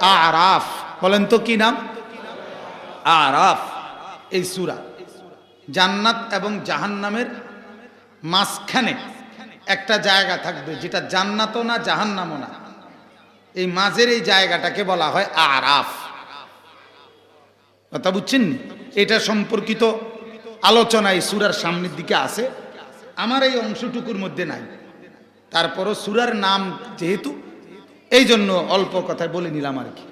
আরাফ। বলেন তো কি নাম? আরাফ। এই সুরা। জান্নাত এবং জাহান্নামের মাঝখানে একটা জায়গা থাকবে, যেটা জান্নাতও না, জাহান্নামও না। এই মাঝের এই জায়গাটাকে বলা হয় আরাফ। কথা বুঝছেন এটা সম্পর্কিত আলোচনা এই সুরার সামনের দিকে আছে। আমার এই অংশটুকুর মধ্যে নাই। তারপরও সুরার নাম যেহেতু এই জন্য অল্প কথায় বলে নিলাম আর কি।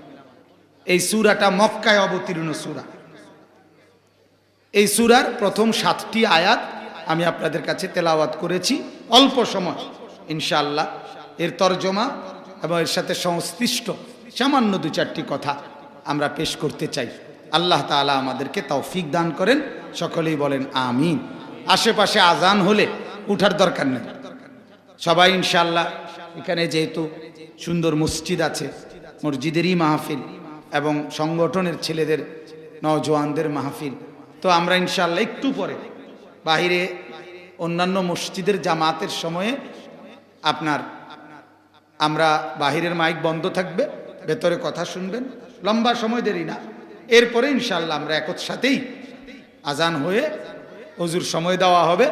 এই সুরাটা মক্কায় অবতীর্ণ সুরা। এই সুরার প্রথম সাতটি আয়াত আমি আপনাদের কাছে তেলাওয়াত করেছি। অল্প সময়, ইনশাআল্লাহ। এর তর্জমা এবং এর সাথে সংশ্লিষ্ট সামান্য দু চারটি কথা আমরা পেশ করতে চাই। আল্লাহ তাআলা আমাদেরকে তৌফিক দান করেন। সকলেই বলেন আমিন। আশেপাশে আজান হলে উঠার দরকার নেই। সবাই ইনশাল্লাহ এখানে যেহেতু সুন্দর মসজিদ আছে, মসজিদেরই মাহফিল এবং সংগঠনের ছেলেদের নওজোয়ানদের মাহফিল। তো আমরা ইনশাল্লাহ একটু পরে বাহিরে অন্যান্য মসজিদের জামাতের সময়ে আপনার, আমরা বাহিরের মাইক বন্ধ থাকবে, ভেতরে কথা শুনবেন, লম্বা সময় দেরি না। এরপরে ইনশাল্লাহ আমরা একর সাথেই আজান হয়ে হজুর সময় দেওয়া হবে,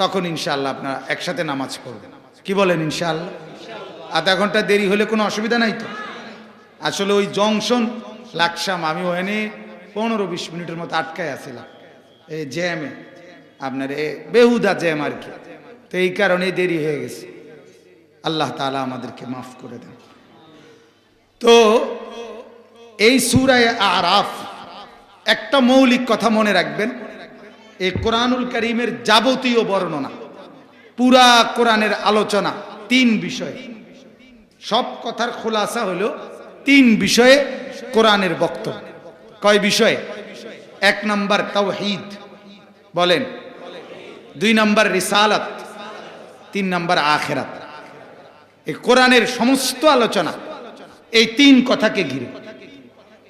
তখন ইনশাল্লাহ আপনারা একসাথে নামাজ পড়বেন কি বলেন ইনশাআল্লাহ? আধা ঘণ্টা দেরি হলে কোনো অসুবিধা নাই তো? আসলে ওই জংশন, লাকসাম, আমি ওখানে পনেরো বিশ মিনিটের মতো আটকায় আসছিলাম এই জ্যামে আপনার এ বেহুদা জ্যাম আর কি। তো এই কারণে দেরি হয়ে গেছে। আল্লাহ তাআলা আমাদেরকে মাফ করে দেন। তো এই সুরায় আরাফ, একটা মৌলিক কথা মনে রাখবেন, এই কোরআনুল করিমের যাবতীয় বর্ণনা, পুরা কোরআনের আলোচনা, তিন বিষয়ে। সব কথার খোলাসা হলো তিন বিষয়ে কোরআনের বক্তব্য। কয় বিষয়ে? এক নাম্বার তাওহীদ, বলেন। দুই নম্বর রিসালাত, তিন নম্বর আখেরাত। এই কোরআনের সমস্ত আলোচনা এই তিন কথাকে ঘিরে।